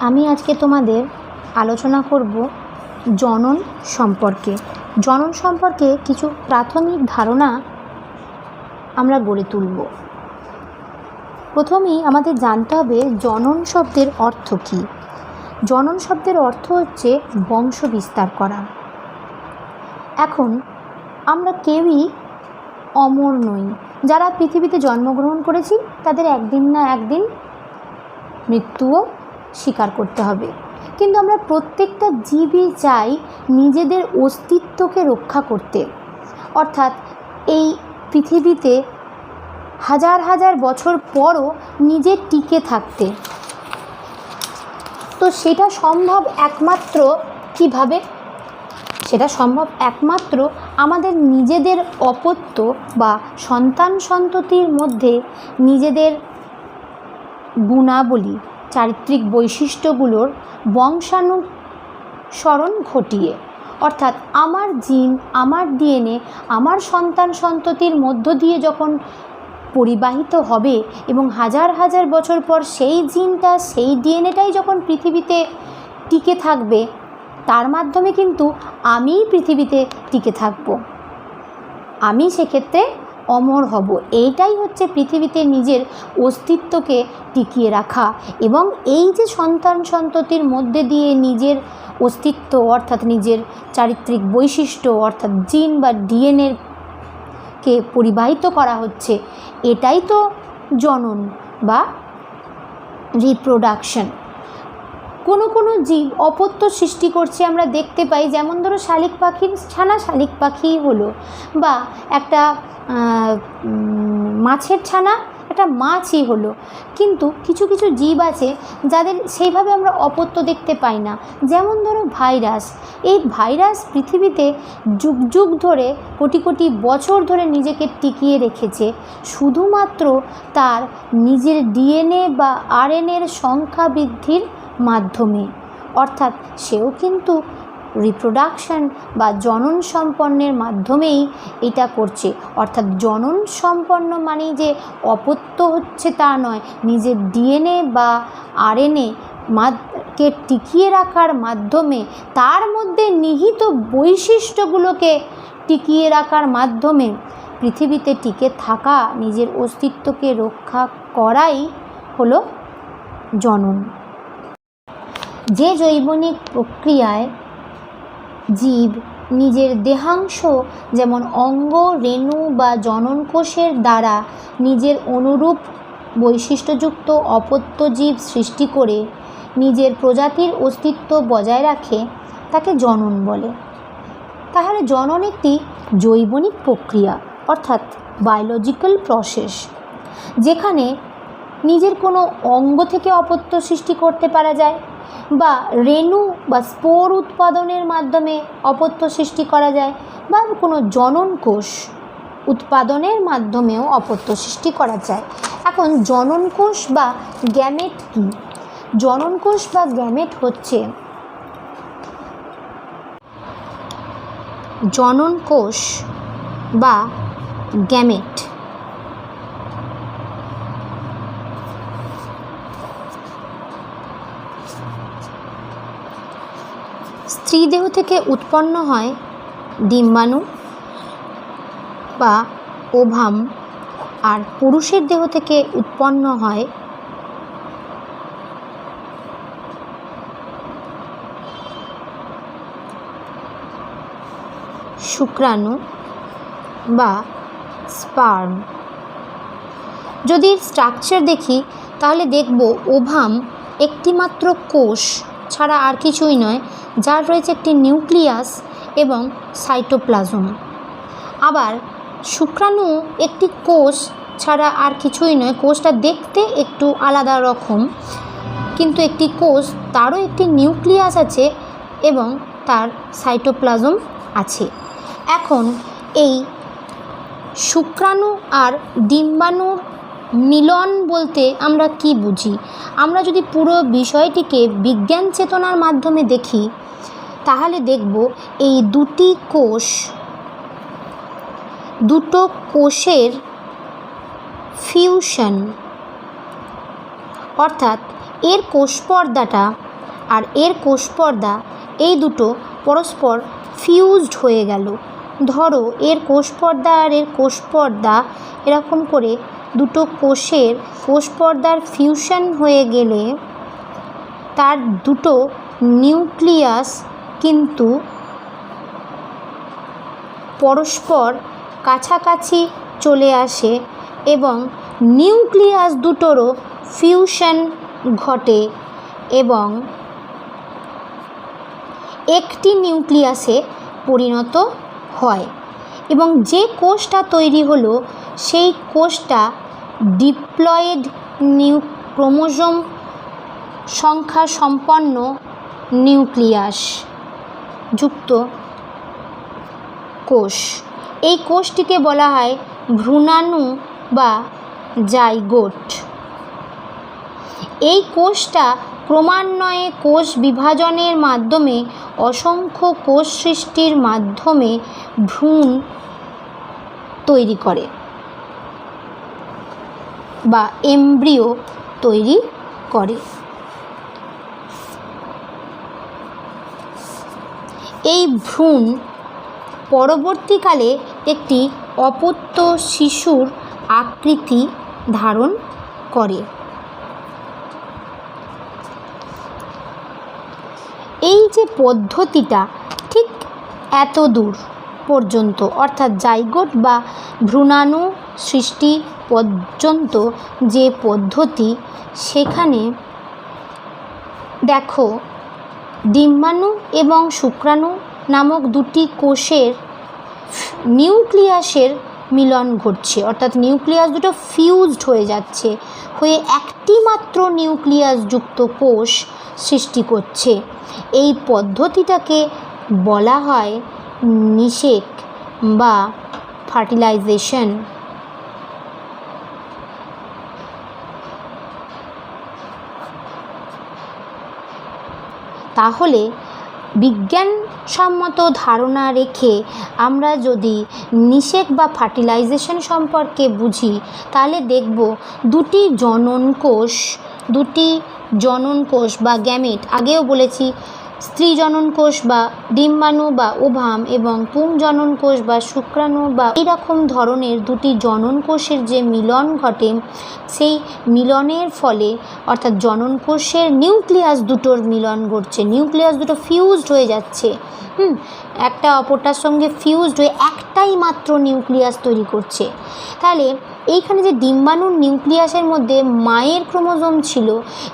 আমি আজকে তোমাদের আলোচনা করব জনন সম্পর্কে। জনন সম্পর্কে কিছু প্রাথমিক ধারণা আমরা গড়ে তুলব। প্রথমেই আমাদের জানতে হবে জনন শব্দের অর্থ কী। জনন শব্দের অর্থ হচ্ছে বংশ বিস্তার করা। এখন আমরা কেউই অমর নই। যারা পৃথিবীতে জন্মগ্রহণ করেছি, তাদের একদিন না একদিন মৃত্যুও স্বীকার করতে হবে। কিন্তু আমরা প্রত্যেকটা জীবই চাই নিজেদের অস্তিত্বকে রক্ষা করতে। অর্থাৎ এই পৃথিবীতে হাজার হাজার বছর পরও নিজে টিকে থাকতে। তো সেটা সম্ভব একমাত্র কীভাবে? সেটা সম্ভব একমাত্র আমাদের নিজেদের অপত্য বা সন্তান সন্ততির মধ্যে নিজেদের গুণাবলী। চারিত্রিক বৈশিষ্ট্যগুলোর বংশানুসরণ ঘটিয়ে, অর্থাৎ আমার জিন, আমার ডিএনএ, আমার সন্তান সন্ততির মধ্য দিয়ে যখন পরিবাহিত হবে এবং হাজার হাজার বছর পর সেই জিনটা, সেই ডিএনএটাই যখন পৃথিবীতে টিকে থাকবে, তার মাধ্যমে কিন্তু আমিই পৃথিবীতে টিকে থাকব। আমি সেক্ষেত্রে অমর হব। এইটাই হচ্ছে পৃথিবীতে নিজের অস্তিত্বকে টিকিয়ে রাখা এবং এই যে সন্তান সন্ততির মধ্যে দিয়ে নিজের অস্তিত্ব অর্থাৎ নিজের চারিত্রিক বৈশিষ্ট্য অর্থাৎ জিন বা ডিএনএর কে পরিবাহিত করা হচ্ছে, এটাই তো জনন বা রিপ্রোডাকশন কোনো কোনো জীব অপত্য সৃষ্টি করছে আমরা দেখতে পাই, যেমন ধরো শালিক পাখির ছানা শালিক পাখিই হলো। বা একটা মাছের ছানা, একটা মাছই হলো। কিন্তু কিছু কিছু জীব আছে যাদের সেইভাবে আমরা অপত্য দেখতে পাই না। যেমন ধরো ভাইরাস। এই ভাইরাস পৃথিবীতে যুগ যুগ ধরে, কোটি কোটি বছর ধরে নিজেকে টিকিয়ে রেখেছে। শুধুমাত্র তার নিজের ডিএনএ বা আরএনএর সংখ্যা বৃদ্ধির মাধ্যমে। অর্থাৎ সেও কিন্তু রিপ্রোডাকশন বা জনন সম্পন্নের মাধ্যমেই এটা করছে। অর্থাৎ জনন সম্পন্ন মানেই যে অপত্য হচ্ছে তা নয়, নিজের ডিএনএ বা আরএনএ কে টিকিয়ে রাখার মাধ্যমে, তার মধ্যে নিহিত বৈশিষ্ট্যগুলোকে টিকিয়ে রাখার মাধ্যমে পৃথিবীতে টিকে থাকা, নিজের অস্তিত্বকে রক্ষা করাই হলো জনন। যে জৈবনিক প্রক্রিয়ায় জীব নিজের দেহাংশ, যেমন অঙ্গ, রেণু বা জননকোষের দ্বারা নিজের অনুরূপ বৈশিষ্ট্যযুক্ত অপত্য জীব সৃষ্টি করে নিজের প্রজাতির অস্তিত্ব বজায় রাখে, তাকে জনন বলে। তাহলে জনন একটি জৈবনিক প্রক্রিয়া, অর্থাৎ বায়োলজিক্যাল প্রসেস যেখানে নিজের কোনো অঙ্গ থেকে অপত্য সৃষ্টি করতে পারা যায়। বা রেণু বা স্পোর উৎপাদনের মাধ্যমে অপত্য সৃষ্টি করা যায় বা কোনো জনন কোষ উৎপাদনের মাধ্যমেও অপত্য সৃষ্টি করা যায়। এখন জনন কোষ বা গ্যামেট কী? জনন কোষ বা গ্যামেট হচ্ছে জনন কোষ বা গ্যামেট। স্ত্রী দেহ থেকে উৎপন্ন হয় ডিম্বাণু বা ওভাম আর পুরুষের দেহ থেকে উৎপন্ন হয় শুক্রাণু বা স্পার্ম। যদি স্ট্রাকচার দেখি, তাহলে দেখব ওভাম একটিমাত্র কোষ ছাড়া আর কিছুই নয়, যার রয়েছে একটি নিউক্লিয়াস এবং সাইটোপ্লাজম। আবার, শুক্রাণু একটি কোষ ছাড়া আর কিছুই নয়, কোষটা দেখতে একটু আলাদা রকম। কিন্তু একটি কোষ, তারও একটি নিউক্লিয়াস আছে এবং তার সাইটোপ্লাজম আছে। এখন, এই শুক্রাণু আর ডিম্বাণুর মিলন বলতে আমরা কি বুঝি? আমরা যদি পুরো বিষয়টিকে বিজ্ঞান চেতনার মাধ্যমে দেখি, তাহলে দেখব এই দুটি কোষ, দুটো কোষের ফিউশন অর্থাৎ এর কোষ পর্দাটা আর এর কোষপর্দা এই দুটো পরস্পর ফিউজড হয়ে গেল। ধরো এর কোষপর্দা আর এর কোষপর্দা এরকম করে দুটো কোষের কোষপর্দার ফিউশন হয়ে গেলে তার দুটো নিউক্লিয়াস কিন্তু পরস্পর কাছাকাছি চলে আসে এবং নিউক্লিয়াস দুটোরও ফিউশন ঘটে এবং একটি নিউক্লিয়াসে পরিণত হয় এবং যে কোষটা তৈরি হলো সেই কোষটা ডিপ্লয়েড নিউ ক্রোমোজোম সংখ্যা সম্পন্ন নিউক্লিয়াস যুক্ত কোষ। এই কোষটিকে বলা হয় ভ্রূণাণু বা জাইগোট। এই কোষটা ক্রমান্বয়ে কোষ বিভাজনের মাধ্যমে অসংখ্য কোষ সৃষ্টির মাধ্যমে ভ্রূণ তৈরি করে। বা এমব্রিও তৈরি করে। এই ভ্রূণ পরবর্তীকালে একটি অপত্য শিশুর আকৃতি ধারণ করে। এই যে পদ্ধতিটা ঠিক এত দূর পর্যন্ত, অর্থাৎ জাইগোট বা ভ্রূণাণু সৃষ্টি পর্যন্ত যে পদ্ধতি, সেখানে দেখো, ডিম্বাণু এবং শুক্রাণু নামক দুটি কোষের নিউক্লিয়াসের মিলন ঘটছে। অর্থাৎ নিউক্লিয়াস দুটো ফিউজড হয়ে যাচ্ছে, হয়ে একটি মাত্র নিউক্লিয়াস যুক্ত কোষ সৃষ্টি করছে। এই পদ্ধতিটাকে বলা হয় নিষেক বা ফার্টিলাইজেশন। তাহলে বিজ্ঞানসম্মত ধারণা রেখে আমরা যদি নিষেক বা ফার্টিলাইজেশন সম্পর্কে বুঝি, তাহলে দেখব দুটি জনন কোষ দুটি জনন কোষ বা গ্যামেট, আগেও বলেছি স্ত্রী জনন কোষ বা ডিম্বাণু বা ওভাম এবং পুং জনন কোষ বা শুক্রাণু বা এরকম ধরনের দুটি জনন কোষের যে মিলন ঘটে, সেই মিলনের ফলে, অর্থাৎ জনন কোষের নিউক্লিয়াস দুটোর মিলন ঘটছে। নিউক্লিয়াস দুটো ফিউজড হয়ে যাচ্ছে। হুম? একটা অপরটার সঙ্গে ফিউজড হয়ে একটাই মাত্র নিউক্লিয়াস তৈরি করছে। তাহলে এইখানে যে ডিম্বাণুর নিউক্লিয়াসের মধ্যে মায়ের ক্রোমোজোম ছিল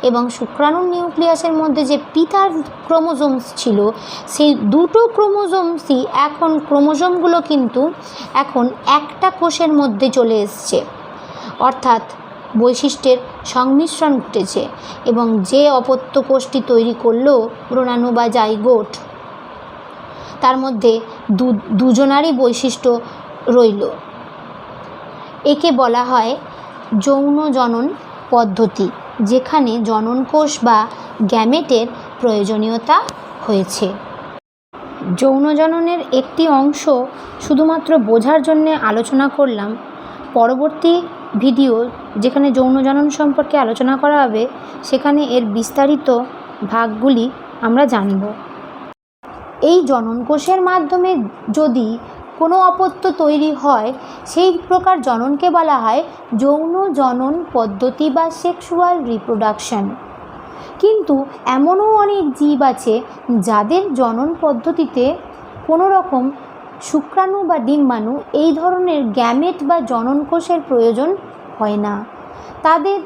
এবং শুক্রাণুর নিউক্লিয়াসের মধ্যে যে পিতার ক্রোমোজোমস ছিল, সেই দুটো ক্রোমোজোমসই এখন ক্রোমোজোমগুলো কিন্তু এখন একটা কোষের মধ্যে চলে এসছে। অর্থাৎ বৈশিষ্ট্যের সংমিশ্রণ ঘটেছে এবং যে অপত্য কোষটি তৈরি করল ভ্রূণাণু বা জাইগোট, তার মধ্যে দুজনারই বৈশিষ্ট্য রইল। একে বলা হয় যৌন জনন পদ্ধতি, যেখানে জনন কোষ বা গ্যামেটের প্রয়োজনীয়তা হয়েছে। যৌন জননের একটি অংশ শুধুমাত্র বোঝার জন্যে আলোচনা করলাম। পরবর্তী ভিডিও যেখানে যৌন জনন সম্পর্কে আলোচনা করা হবে, সেখানে এর বিস্তারিত ভাগগুলি আমরা জানব। এই জনন কোষের মাধ্যমে যদি কোনো অপত্য তৈরি হয়, সেই প্রকার জননকে বলা হয় যৌন জনন পদ্ধতি বা সেক্সুয়াল রিপ্রোডাকশন কিন্তু এমনও অনেক জীব আছে যাদের জনন পদ্ধতিতে কোনো রকম শুক্রাণু বা ডিম্বাণু এই ধরনের গ্যামেট বা জনন কোষের প্রয়োজন হয় না। তাদের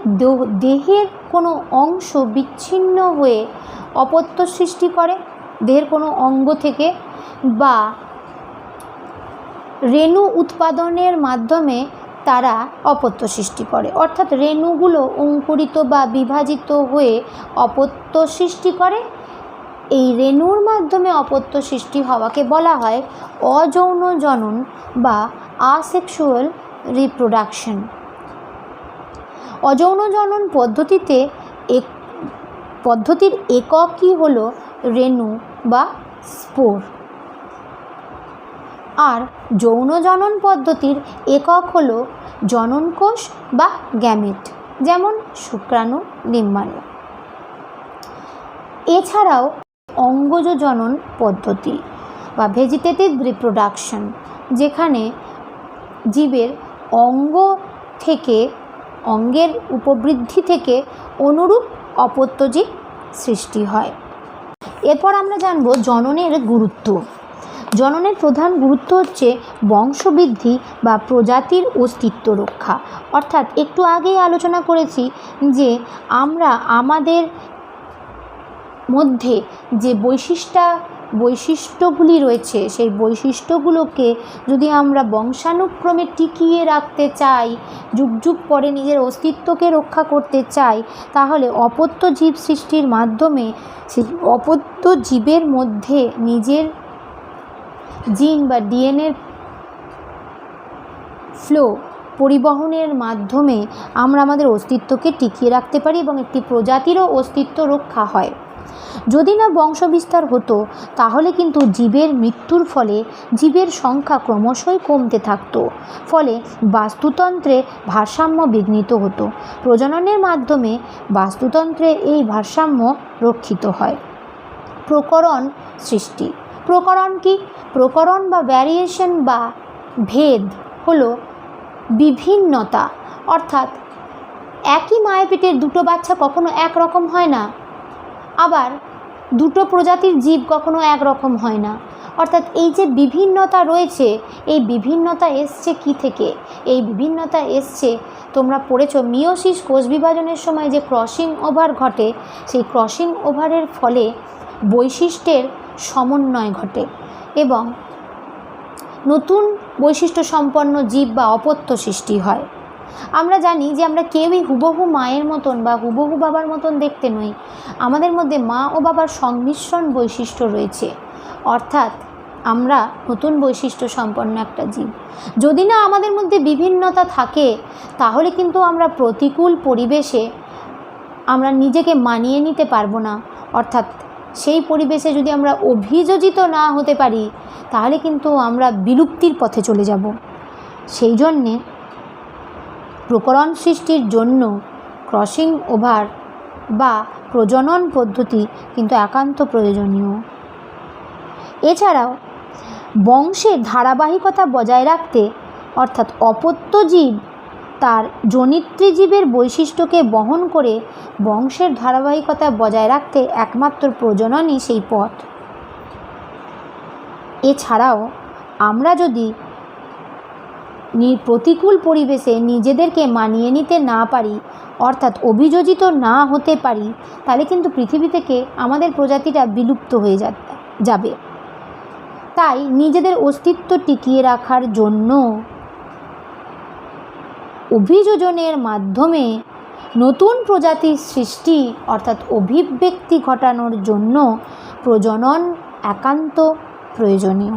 দেহের কোনো অংশ বিচ্ছিন্ন হয়ে অপত্য সৃষ্টি করে, দেহের কোনো অঙ্গ থেকে বা রেণু উৎপাদনের মাধ্যমে তারা অপত্য সৃষ্টি করে। অর্থাৎ রেণুগুলো অঙ্কুরিত বা বিভাজিত হয়ে অপত্য সৃষ্টি করে। এই রেণুর মাধ্যমে অপত্য সৃষ্টি হওয়াকে বলা হয় অযৌন জনন বা আসেক্সুয়াল রিপ্রোডাকশন। অযৌন জনন পদ্ধতিতে এক, পদ্ধতির এককই হলো? রেণু বা স্পোর। আর যৌন জনন পদ্ধতির একক হলো জনন কোষ বা গ্যামেট, যেমন শুক্রাণু ডিম্বাণু এছাড়াও অঙ্গজ জনন পদ্ধতি বা ভেজিটেটিভ রিপ্রোডাকশন যেখানে জীবের অঙ্গ থেকে, অঙ্গের উপবৃদ্ধি থেকে অনুরূপ অপত্যজীব সৃষ্টি হয়। এরপর আমরা জানব জননের গুরুত্ব। জননের প্রধান গুরুত্ব হচ্ছে বংশবৃদ্ধি বা প্রজাতির অস্তিত্ব রক্ষা। অর্থাৎ একটু আগেই আলোচনা করেছি যে আমরা আমাদের মধ্যে যে বৈশিষ্ট্য, বৈশিষ্ট্যগুলি রয়েছে, সেই বৈশিষ্ট্যগুলোকে যদি আমরা বংশানুক্রমে টিকিয়ে রাখতে চাই, যুগ যুগ পরে নিজের অস্তিত্বকে রক্ষা করতে চাই, তাহলে অপত্য জীব সৃষ্টির মাধ্যমে সেই অপত্য জীবের মধ্যে নিজের জিন বা ডিএনএর ফ্লো পরিবহনের মাধ্যমে আমরা আমাদের অস্তিত্বকে টিকিয়ে রাখতে পারি এবং একটি প্রজাতিরও অস্তিত্ব রক্ষা হয়। যদি না বংশবিস্তার হতো, তাহলে কিন্তু জীবের মৃত্যুর ফলে জীবের সংখ্যা ক্রমশই কমতে থাকতো, ফলে বাস্তুতন্ত্রে ভারসাম্য বিঘ্নিত হতো। প্রজননের মাধ্যমে বাস্তুতন্ত্রে এই ভারসাম্য রক্ষিত হয়। প্রকরণ সৃষ্টি প্রকরণ কি? প্রকরণ বা ভ্যারিয়েশন বা ভেদ হলো বিভিন্নতা। অর্থাৎ একই মায়ের পেটের দুটো বাচ্চা কখনো একরকম হয় না, আবার দুটো প্রজাতির জীব কখনো একরকম হয় না। অর্থাৎ এই যে বিভিন্নতা রয়েছে, এই বিভিন্নতা এসছে কি থেকে? এই বিভিন্নতা এসছে, তোমরা পড়েছ মিওসিস কোষ বিভাজনের সময় যে ক্রসিং ওভার ঘটে, সেই ক্রসিং ওভারের ফলে বৈশিষ্ট্যের সমন্বয় ঘটে এবং নতুন বৈশিষ্ট্য সম্পন্ন জীব বা অপত্য সৃষ্টি হয়। আমরা জানি যে আমরা কেউই হুবহু মায়ের মতন বা হুবহু বাবার মতন দেখতে নই। আমাদের মধ্যে মা ও বাবার সংমিশ্রণ বৈশিষ্ট্য রয়েছে। অর্থাৎ আমরা নতুন বৈশিষ্ট্য সম্পন্ন একটা জীব। যদি না আমাদের মধ্যে বিভিন্নতা থাকে, তাহলে কিন্তু আমরা প্রতিকূল পরিবেশে আমরা নিজেকে মানিয়ে নিতে পারব না। অর্থাৎ সেই পরিবেশে যদি আমরা অভিযোজিত না হতে পারি, তাহলে কিন্তু আমরা বিলুপ্তির পথে চলে যাব। সেই জন্যে প্রকরণ সৃষ্টির জন্য ক্রসিং ওভার বা প্রজনন পদ্ধতি কিন্তু একান্ত প্রয়োজনীয়। এছাড়াও, বংশের ধারাবাহিকতা বজায় রাখতে অর্থাৎ অপত্য জীব তার জনিত্রী জীবের বৈশিষ্ট্যকে বহন করে বংশের ধারাবাহিকতা বজায় রাখতে একমাত্র প্রজননই সেই পথ। এছাড়াও, আমরা যদি প্রতিকূল পরিবেশে নিজেদেরকে মানিয়ে নিতে না পারি, অর্থাৎ অভিযোজিত না হতে পারি, তাহলে কিন্তু পৃথিবী থেকে আমাদের প্রজাতিটা বিলুপ্ত হয়ে যাবে। তাই নিজেদের অস্তিত্ব টিকিয়ে রাখার জন্য অভিযোজনের মাধ্যমে নতুন প্রজাতির সৃষ্টি অর্থাৎ অভিব্যক্তি ঘটানোর জন্য প্রজনন একান্ত প্রয়োজনীয়।